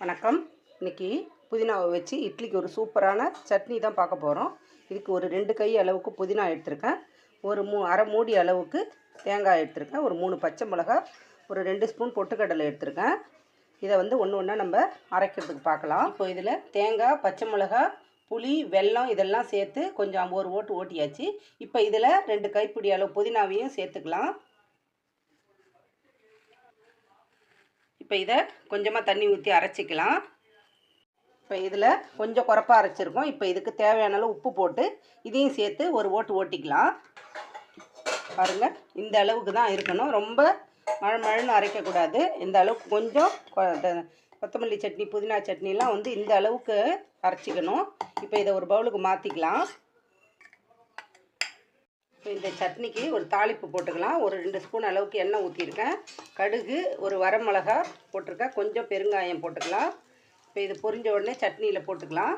வணக்கம். இன்றைக்கி புதினாவை வச்சு இட்லிக்கு ஒரு சூப்பரான சட்னி தான் பார்க்க போகிறோம் இதுக்கு ஒரு ரெண்டு கை அளவுக்கு புதினா எடுத்திருக்கேன். ஒரு மூ அரை மூடி அளவுக்கு தேங்காய் எடுத்திருக்கேன். ஒரு மூணு பச்சை மிளகாய் ஒரு ரெண்டு ஸ்பூன் பொட்டுக்கடலை எடுத்திருக்கேன். இதை வந்து ஒன்று ஒன்றா நம்ம அரைக்கிறதுக்கு பார்க்கலாம். இப்போ இதில் தேங்காய் பச்சை மிளகாய் புளி வெல்லம் இதெல்லாம் சேர்த்து கொஞ்சம் ஒரு ஓட்டு ஓட்டியாச்சு. இப்போ இதில் ரெண்டு கைப்பிடி அளவு புதினாவையும் சேர்த்துக்கலாம். இப்போ இதை கொஞ்சமாக தண்ணி ஊற்றி அரைச்சிக்கலாம். இப்போ இதில் கொஞ்சம் குறப்பாக அரைச்சிருக்கோம். இப்போ இதுக்கு தேவையான அளவு உப்பு போட்டு இதையும் சேர்த்து ஒரு ஓட்டு ஓட்டிக்கலாம். பாருங்கள் இந்த அளவுக்கு தான் இருக்கணும். ரொம்ப மழை மழைன்னு அரைக்கக்கூடாது. இந்த அளவுக்கு கொஞ்சம் கொ- த- கொத்தமல்லி சட்னி புதினா சட்னிலாம் வந்து இந்த அளவுக்கு அரைச்சிக்கணும். இப்போ இதை ஒரு பவுலுக்கு மாற்றிக்கலாம் இப்போ இந்த சட்னிக்கு ஒரு தாளிப்பு போட்டுக்கலாம். ஒரு ரெண்டு ஸ்பூன் அளவுக்கு எண்ணெய் ஊற்றிருக்கேன் கடுகு ஒரு வரமிளகா போட்டிருக்கேன். கொஞ்சம் பெருங்காயம் போட்டுக்கலாம். இப்போ இது பொரிஞ்ச உடனே சட்னியில் போட்டுக்கலாம்.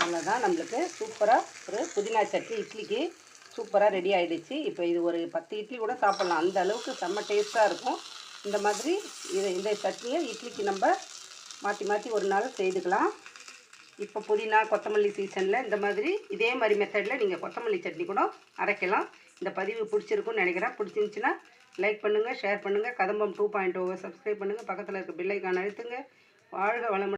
அவ்வளோதான் நம்மளுக்கு சூப்பராக ஒரு புதினா சட்னி இட்லிக்கு சூப்பராக ரெடி ஆகிடுச்சு இப்போ இது ஒரு பத்து இட்லி கூட சாப்பிட்லாம். அந்த அளவுக்கு செம்ம டேஸ்ட்டாக இருக்கும். இந்த மாதிரி இது இந்த சட்னியை இட்லிக்கு நம்ம மாற்றி மாற்றி ஒரு நாள் செய்துக்கலாம். இப்போ புதினா கொத்தமல்லி சீசனில் இந்த மாதிரி இதே மாதிரி மெத்தடில் நீங்கள் கொத்தமல்லி சட்னி கூட அரைக்கலாம். இந்த பதிவு பிடிச்சிருக்குன்னு நினைக்கிறேன். பிடிச்சிருந்துச்சின்னா லைக் பண்ணுங்கள் ஷேர் பண்ணுங்கள் Kadambam two point over oh, subscribe பண்ணுங்கள் பக்கத்தில் இருக்க பில்லைக்கான அழுத்துங்க. வாழ்க வளமுடன்.